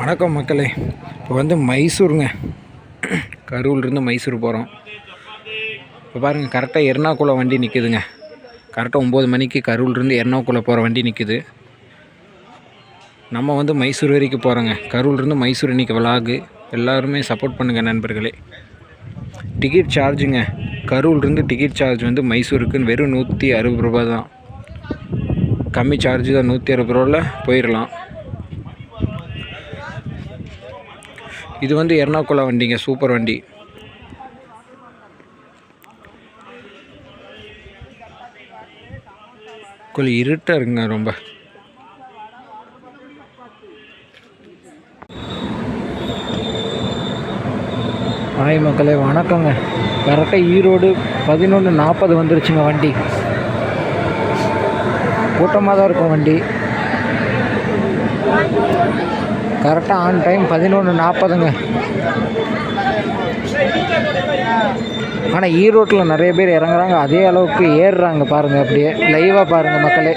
வணக்கம் மக்களே. இப்போ வந்து மைசூருங்க. கரூர்லேருந்து மைசூர் போகிறோம் இப்போ பாருங்கள் கரெக்டாக எர்ணாகுளம் வண்டி நிற்குதுங்க கரெக்டாக ஒம்பது மணிக்கு கரூர்லேருந்து எர்ணாகுளம் போகிற வண்டி நிற்குது நம்ம வந்து மைசூர் வரைக்கும் போகிறோங்க கரூர்லேருந்து மைசூர் இன்றைக்கி விலாகு எல்லாருமே சப்போர்ட் பண்ணுங்கள் நண்பர்களே. டிக்கெட் சார்ஜுங்க கரூர்லேருந்து டிக்கெட் சார்ஜ் வந்து மைசூருக்குன்னு வெறும் நூற்றி அறுபது ரூபா தான். கம்மி சார்ஜ் தான் நூற்றி அறுபது ரூபாவில் போயிடலாம் இது வந்து எர்ணாகுளம் வண்டிங்க சூப்பர் வண்டி. கொஞ்சம் இருட்டாக இருக்குங்க ரொம்ப. ஹாய் மக்களே வணக்கங்க. கரெக்டாக ஈரோடு பதினொன்று நாற்பது வந்துருச்சுங்க வண்டி. கூட்டமாக தான் இருக்கும் வண்டி. கரெக்டாக ஆன் டைம் பதினொன்று நாற்பதுங்க ஆனால் ஈரோட்டில் நிறைய பேர் இறங்குறாங்க. அதே அளவுக்கு ஏறுறாங்க பாருங்கள் அப்படியே லைவாக பாருங்கள் மக்களே.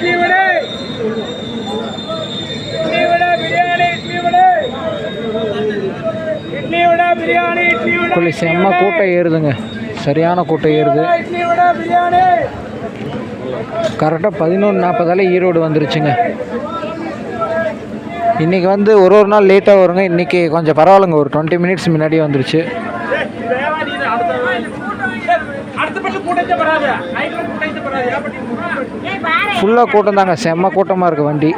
இட்லி செம்ம கூட்டம் ஏறுதுங்க. சரியான கூட்டம் ஏறுது. கரெக்டாக பதினொன்று நாற்பதால ஈரோடு வந்துருச்சுங்க. இன்றைக்கி வந்து ஒரு ஒரு நாள் லேட்டாக வருங்க. இன்றைக்கி கொஞ்சம் பரவாயில்லைங்க. ஒரு டுவெண்ட்டி மினிட்ஸ் முன்னாடியே வந்துருச்சு. ஃபுல்லாக கூட்டம் தாங்க. செம்ம கூட்டமாக இருக்குது வண்டி.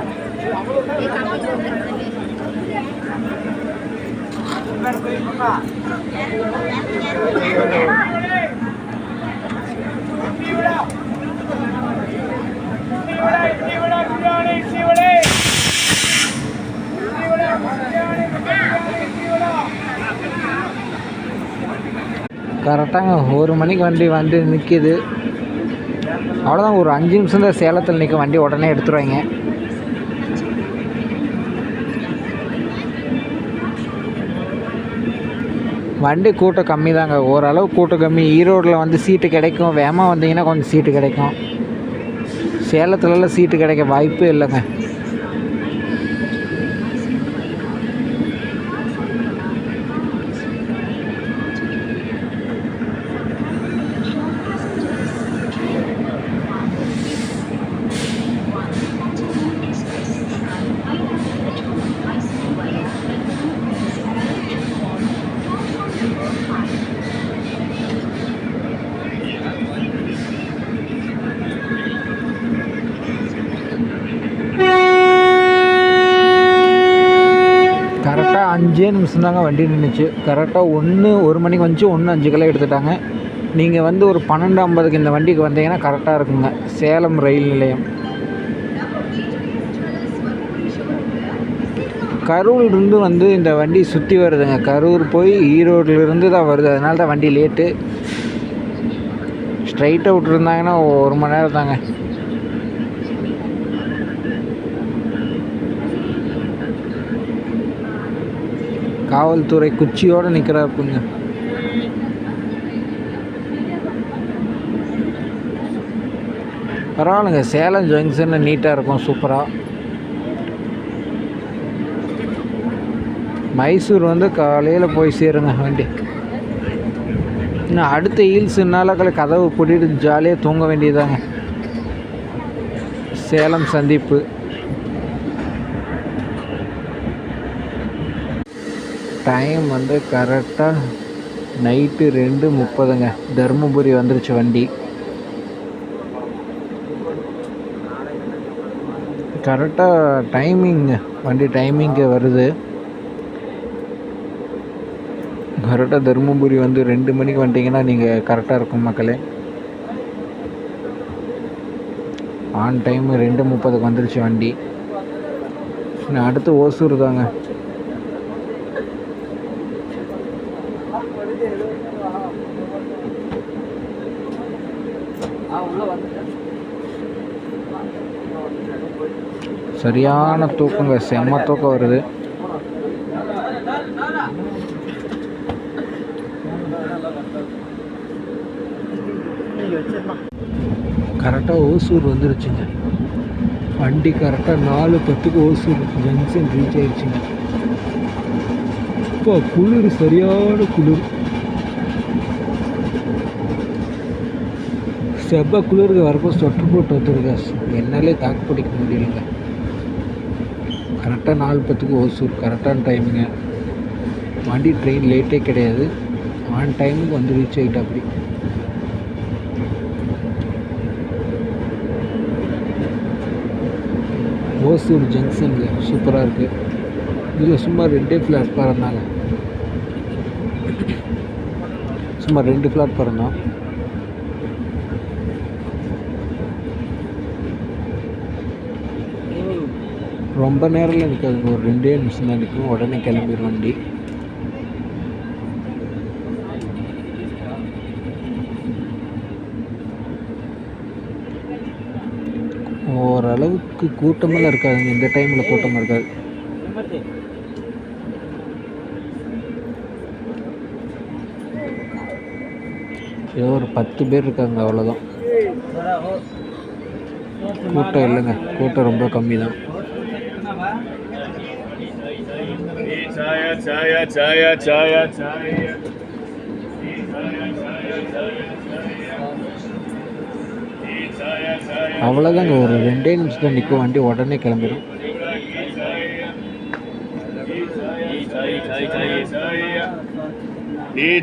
சிவனே சிவனே இட்லி வடை பிரியாணி இட்லி வடை இட்லி வடை பிரியாணி இட்லி வடை கரெக்டாங்க. ஒரு மணிக்கு வண்டி வந்து நிற்கிது அவ்வளோதான் ஒரு அஞ்சு நிமிஷம் தான் சேலத்தில் நிற்க வண்டி உடனே எடுத்துருவாங்க. வண்டி கூட்டம் கம்மி தாங்க ஓரளவு கூட்டம் கம்மி. ஈரோட்டில் வந்து சீட்டு கிடைக்கும். வேகமாக வந்தீங்கன்னா கொஞ்சம் சீட்டு கிடைக்கும். சேலத்துலலாம் சீட்டு கிடைக்க வாய்ப்பே இல்லைங்க கரெக்டாக அஞ்சே நிமிஷம் தாங்க வண்டி நின்றுச்சு கரெக்டாக ஒன்று ஒரு மணிக்கு வந்துச்சு ஒன்று அஞ்சுக்கெல்லாம் எடுத்துட்டாங்க. நீங்கள் வந்து ஒரு பன்னெண்டு ஐம்பதுக்கு இந்த வண்டிக்கு வந்தீங்கன்னா கரெக்டாக இருக்குங்க. சேலம் ரயில் நிலையம். கரூர்லேருந்து வந்து இந்த வண்டி சுற்றி வருதுங்க. கரூர் போய் ஈரோட்லேருந்து தான் வருது. அதனால தான் வண்டி லேட்டு ஸ்ட்ரைட்டாக இருந்தாங்கன்னா ஒரு மணி நேரம் தாங்க காவல்துறை குச்சியோடு நிற்கிறாப்புங்க பரவாயில்லைங்க சேலம் ஜங்ஷனில் நீட்டாக இருக்கும் சூப்பராக மைசூர் வந்து காலையில் போய் சேருங்க வண்டி. இன்னும் அடுத்த ஹீல்ஸுனால கதவு பூட்டிட்டு ஜாலியாக தூங்க வேண்டியதாங்க சேலம் சந்திப்பு. டைம் வந்து கரெக்டாக நைட்டு ரெண்டு முப்பதுங்க. தருமபுரி வந்துருச்சு வண்டி. கரெக்டாக டைமிங்க வண்டி டைமிங்கு வருது. கரெக்டாக தருமபுரி வந்து ரெண்டு மணிக்கு வந்துட்டிங்கன்னா நீங்கள் கரெக்டாக இருக்கும் மக்களே. ஆன் டைம் ரெண்டு முப்பதுக்கு வந்துருச்சு வண்டி. அடுத்து ஓசூர் தாங்க. சரியான தூக்கங்க செம்ம தூக்கம் வருது. கரெக்டாக ஓசூர் வந்துருச்சுங்க. வண்டி கரெக்டாக நாலு பத்துக்கு ஓசூர் ஜங்ஷன் ரீச் ஆயிடுச்சுங்க இப்போ குளிர் சரியான குளிர். செவ்வ குளிருக்கு வரப்போ சொட்டு போட்டு வந்துருங்க. என்னாலே தாக்கு பிடிக்க முடியலைங்க. கரெக்டாக நாலு பத்துக்கு ஓசூர் கரெக்டான டைமுங்க வண்டி ட்ரெயின் லேட்டே கிடையாது. ஆன் டைமுக்கு வந்து ரீச் ஆகிட்டா அப்படி. ஓசூர் ஜங்ஷனுங்க சூப்பராக இருக்குது இதில் சும்மா ரெண்டே ஃப்ளாட் பறந்தாங்க. சும்மா ரெண்டு ஃப்ளாட் பறந்தோம். ரொம்ப நேரம்லாம் நிற்காதுங்க ஒரு ரெண்டே நிமிஷம் தான் நிற்கும் உடனே கிளம்பிடும் வண்டி. ஓரளவுக்கு கூட்டமெல்லாம் இருக்காதுங்க. இந்த டைமில் கூட்டமாக இருக்காது. ஏதோ ஒரு பத்து பேர் இருக்காங்க. அவ்வளோதான் கூட்டம் இல்லைங்க. கூட்டம் ரொம்ப கம்மி தான் Chaya, chaya, chaya, chaya, chaya. அவ்வளோதாங்க ஒரு ரெண்டே நிமிஷத்தில் நிற்கும் வண்டி உடனே கிளம்பிடும்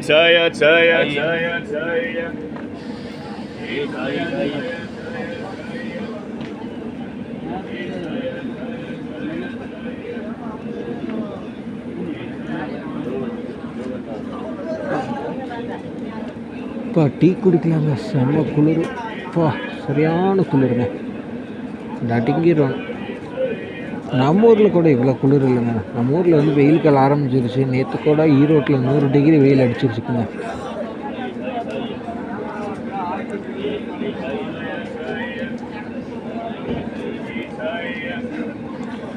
Chaya, chaya, chaya, chaya. இப்போ டீ குடிக்கலாங்க செம்ம குளிர். பா சரியான குளிருங்க. நடுங்கிடும் நம்ம ஊரில் கூட இவ்வளோ குளிர் இல்லைங்க. நம்ம ஊரில் வந்து வெயில் காலம் ஆரம்பிச்சிருச்சு. நேற்று கூட ஈரோட்டில் நூறு டிகிரி வெயில் அடிச்சிருச்சுக்குங்க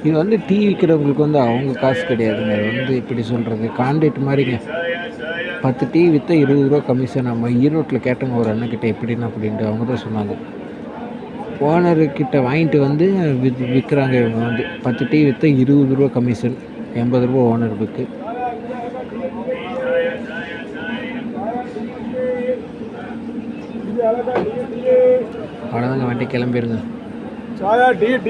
இது வந்து டீ விற்கிறவங்களுக்கு வந்து அவங்க காசு கிடையாதுங்க. வந்து இப்படி சொல்கிறது கான்ட்ராக்ட் மாதிரிங்க. பத்து டீ விற்ற இருபது ரூபா கமிஷன் நம்ம ஈரோட்டில் கேட்டோங்க ஒரு அண்ணக்கிட்ட எப்படின்னு அப்படின்ட்டு அவங்க தான் சொன்னாங்க. ஓனர்கிட்ட வாங்கிட்டு வந்து வித் விற்கிறாங்க இவங்க வந்து. பத்து டீ விற்ற இருபது ரூபா கமிஷன் எண்பது ரூபா ஓனர் புக்கு அவ்வளோதாங்க வண்டி கிளம்பிடுங்க Chaya, D, D.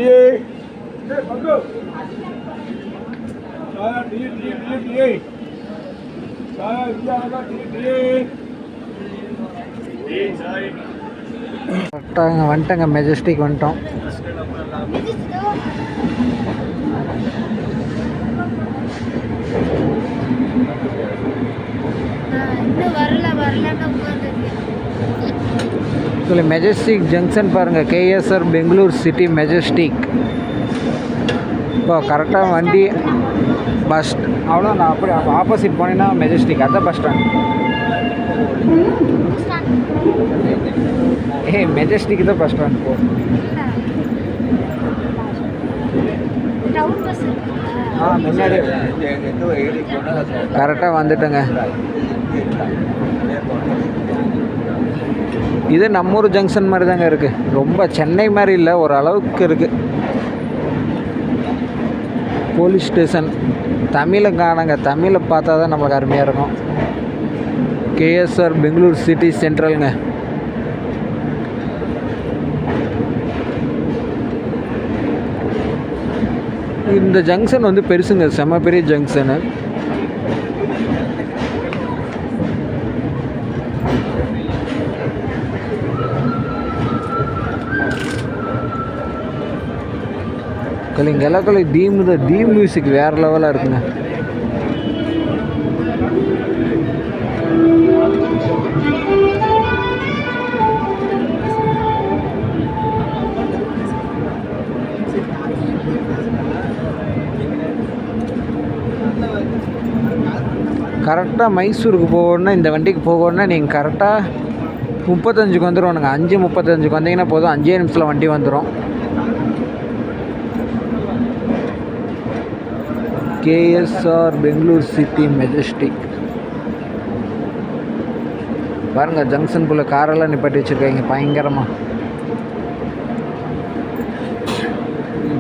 Chaya, கரெக்டாக வந்துட்டேங்க மெஜஸ்டிக் வந்துட்டோம். இன்னும் மெஜஸ்டிக் ஜங்ஷன் பாருங்கள் கேஎஸ்ஆர் பெங்களூர் சிட்டி மெஜஸ்டிக் இப்போ கரெக்டாக வண்டி பஸ் அவ்வளோ நான் அப்படி ஆப்போசிட் போனேன்னா மெஜஸ்டிக் அதான் பஸ் ஸ்டாண்ட் ஏ மெஜஸ்டிக் தான் பஸ் ஸ்டாண்ட் போ. ஆ முன்னாடி கரெக்டாக வந்துட்டேங்க. இது நம்ம ஊர் ஜங்ஷன் மாதிரி தாங்க இருக்குது ரொம்ப சென்னை மாதிரி இல்லை ஒரு அளவுக்கு இருக்குது போலீஸ் ஸ்டேஷன். தமிழை காணுங்க. தமிழை பார்த்தா தான் நம்மளுக்கு அருமையாக இருக்கும். கேஎஸ்ஆர் பெங்களூர் சிட்டி சென்ட்ரலுங்க. இந்த ஜங்ஷன் வந்து பெருசுங்க. செம பெரிய ஜங்ஷனு. இங்கே எல்லாம் டீம் தான் டீம் மியூசிக் வேறு லெவலாக இருக்குங்க. கரெக்டாக மைசூருக்கு போகணுன்னா இந்த வண்டிக்கு போகணுன்னா நீங்கள் கரெக்டாக முப்பத்தஞ்சுக்கு வந்துடுவோம் அஞ்சு முப்பத்தஞ்சுக்கு வந்தீங்கன்னா போதும். அஞ்சே நிமிஷத்தில் வண்டி வந்துடும் கேஎஸ்ஆர் பெங்களூர் சிட்டி மெஜஸ்டிக். பாருங்கள் ஜங்ஷனுக்குள்ளே காரெல்லாம் நிப்பாட்டி வச்சுருக்காங்க பயங்கரமாக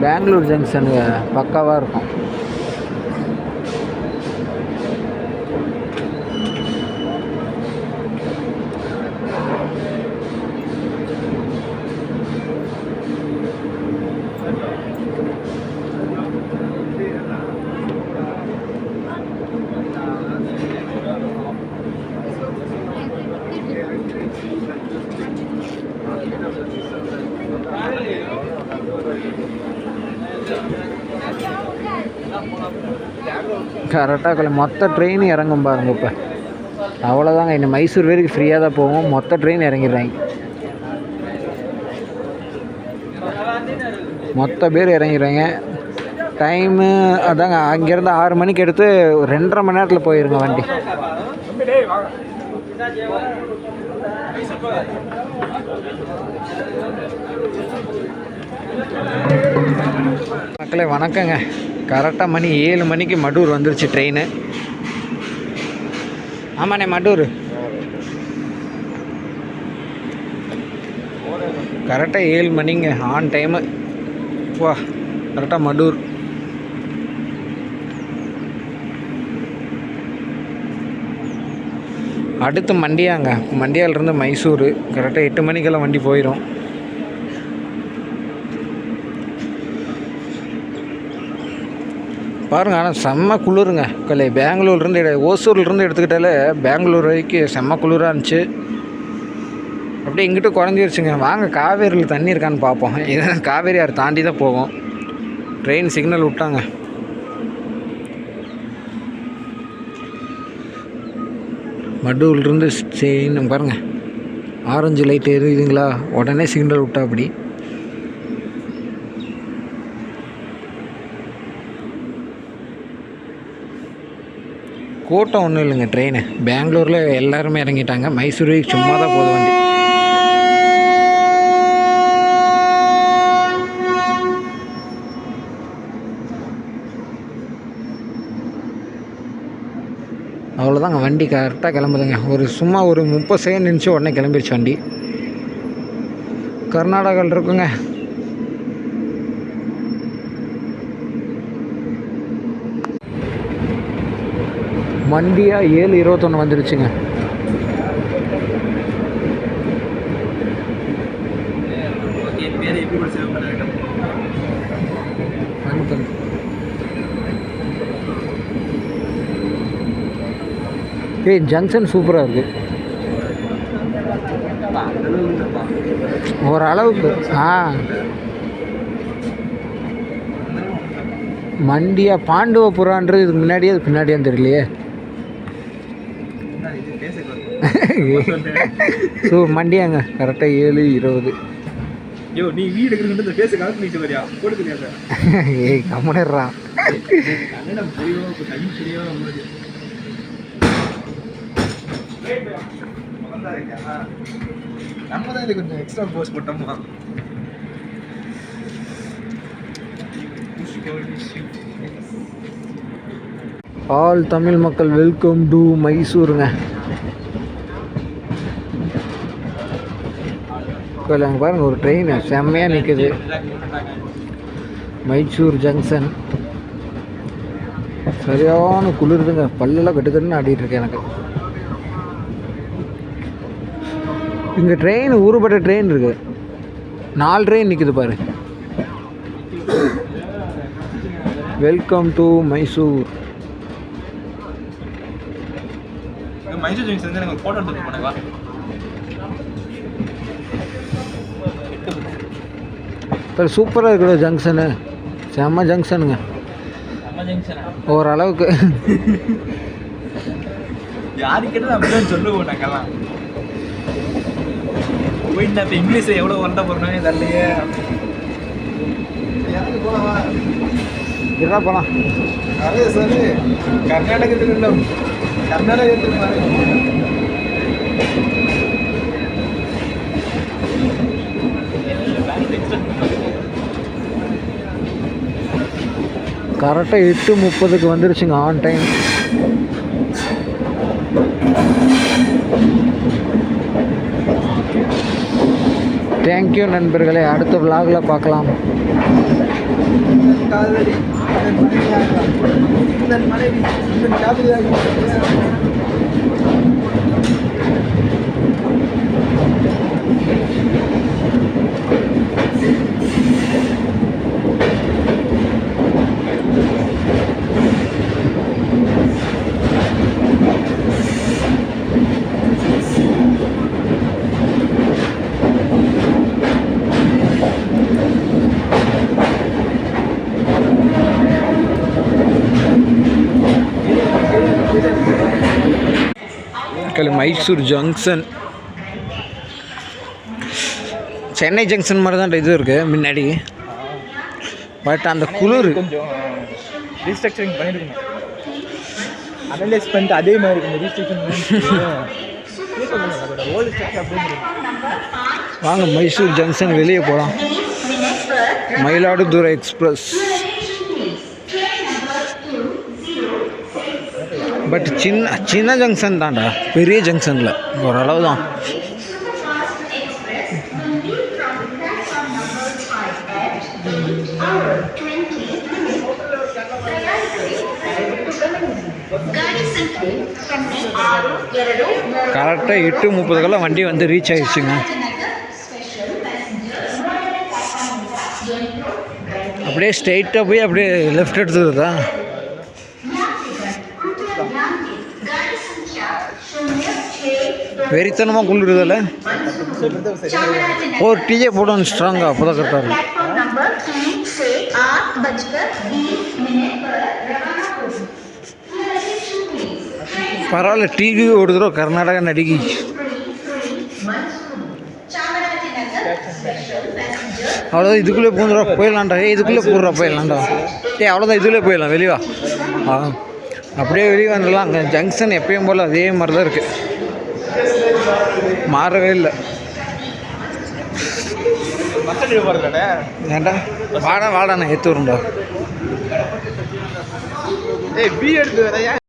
பெங்களூர் ஜங்ஷனுங்க பக்காவாக இருக்கும். கரெக்டாக மொத்த ட்ரெயின் இறங்கும் பாருங்க இப்போ. அவ்வளோதாங்க இன்னும் மைசூர் வரைக்கும் ஃப்ரீயாக தான் போகும் மொத்த ட்ரெயின் இறங்கிடுறாங்க. மொத்த பேர் இறங்கிடுறாங்க. டைமு அதாங்க அங்கேருந்து ஆறு மணிக்கு எடுத்து ரெண்டரை மணி நேரத்தில் போயிருங்க வண்டி. மக்களே வணக்கங்க. கரெக்டாக மணி ஏழு மணிக்கு மடூர் வந்துருச்சு ட்ரெயின் ஆமாண்ணே மடூர். கரெக்டாக ஏழு மணிங்க ஆன் டைமு வா கரெக்டாக மடூர். அடுத்து மண்டியாங்க. மண்டியாவிலேருந்து மைசூர். கரெக்டாக எட்டு மணிக்கெல்லாம் வண்டி போயிடும் பாருங்கள் ஆனால் செம்ம குளிருங்க. கலை பெங்களூர்லேருந்து எடு ஓசூர்லேருந்து எடுத்துக்கிட்டாலே பெங்களூர் வரைக்கும் செம்ம குளிராக இருந்துச்சு. அப்படியே இங்கிட்ட குறைஞ்சிருச்சுங்க. வாங்க காவேரியில் தண்ணி இருக்கான்னு பார்ப்போம் இது காவேரி ஆறு தாண்டி தான் போகும். ட்ரெயின் சிக்னல் விட்டாங்க. மடூர்லேருந்து செயின் பாருங்கள் ஆரஞ்சு லைட் எரியுதுங்களா? உடனே சிக்னல் விட்டா அப்படி. கூட்டம் ஒன்றும் இல்லைங்க ட்ரெயின் பெங்களூரில் எல்லாருமே இறங்கிட்டாங்க. மைசூருக்கு சும்மா தான் போகுது வண்டி. அவ்வளோதாங்க வண்டி கரெக்டாக கிளம்புதுங்க. ஒரு சும்மா ஒரு முப்பது செகண்ட் நினச்சி உடனே கிளம்பிருச்சு வண்டி. கர்நாடகாவில் இருக்குங்க. மண்டியா ஏழு இருபத்தொன்று வந்துருச்சுங்க. ஏய் ஜங்ஷன் சூப்பராக இருக்குது ஓரளவுக்கு ஆ. மண்டியா பாண்டவபுரான்றது இதுக்கு முன்னாடியே அது பின்னாடியான்னு தெரியலையே. ஸோ மண்டியாங்க. கரெக்டாக ஏழு இருபது. ஐயோ நீ வீடு இந்த பேச கலந்து நிட்டு வரியா போட்டு தெரியாத ஏய் கம்முனிடுறா. கன்னடம் புரியவோ டைம் புரியவோ உங்களுக்கு நம்ம தான் இது கொஞ்சம் எக்ஸ்ட்ரா போஸ்ட் போட்டோமா? ஆல் தமிழ் மக்கள் வெல்கம் டு மைசூருங்க இப்போ அங்கே பாருங்கள் ஒரு ட்ரெயின் செம்மையாக நிற்குது மைசூர் ஜங்ஷன். சரியான குளிருதுங்க. பல்லெல்லாம் கட்டுக்கட்டுன்னு ஆடிட்டு இருக்கேன் எனக்கு. இங்கே ட்ரெயின் ஊறுபட்ட ட்ரெயின் இருக்குது நாலு ட்ரெயின் நிற்குது பாரு. Welcome to Mysore Mysore junction எனக்கு ஃபோட்டோ எடுத்துட்டு போனேன் இப்போ சூப்பராக இருக்குது ஜங்ஷனு. செம்ம ஜங்ஷனுங்க. ஓரளவுக்கு. யாரு கேட்டது அப்படிதான் சொல்லுவோம் நாங்கெல்லாம். போயிட்டு இப்போ இங்கிலீஷ் எவ்வளோ வந்த போகிறோம் தரலையே என்ன போகலாம் அதே சரி. கர்நாடகத்தில் இல்லை. கர்நாடகத்தில் பாருங்க கரெக்டாக எட்டு முப்பதுக்கு வந்துருச்சுங்க ஆன் டைம் தேங்க்யூ நண்பர்களே அடுத்த விலாகில் பார்க்கலாம். காதலி மனைவி மைசூர் ஜங்ஷன் சென்னை ஜங்ஷன் மாதிரி தான் இது இருக்குது முன்னாடி. பட் அந்த குளிர். கொஞ்சம் ரீஸ்ட்ரக்சரிங் பண்ணிருக்கணும். அனலைஸ் பண்ணிட்டு அதே மாதிரி இருக்கும் அப்படிங்கிறது வாங்க மைசூர் ஜங்ஷன் வெளியே போகலாம் மயிலாடுதுறை எக்ஸ்பிரஸ் பட் சின்ன சின்ன ஜங்ஷன் தான்டா. பெரிய ஜங்ஷனில் ஓரளவு தான் கரெக்டாக எட்டு முப்பதுக்கெல்லாம் வண்டி வந்து ரீச் ஆயிடுச்சுங்க அப்படியே ஸ்ட்ரைட்டாக போய் அப்படியே லெஃப்ட் எடுத்துருதா வெறித்தனமாக குளிருதில்ல ஒரு டீயே போடணும் ஸ்ட்ராங்காக அப்போ தான் கரெக்டாக இருக்கும். பரவாயில்ல டிவி ஓடுகிறோ கர்நாடக நடிகை. அவ்வளோதான் இதுக்குள்ளே பூந்துடா போயிடலாம்டா. ஏ இதுக்குள்ளே போடுறா போயிடலாம்டா. ஏ அவ்வளோதான் இதுக்குள்ளே போயிடலாம் வெளியே ஆ. அப்படியே வெளியே வந்துடலாம். அங்கே ஜங்ஷன் எப்பயும் போல் அதே மாதிரி தான் இருக்குது மாறவே இல்லை. ஏன்டா வாடா வாடா நான் ஏற்று வரும்டா ஏய் பி எடுத்து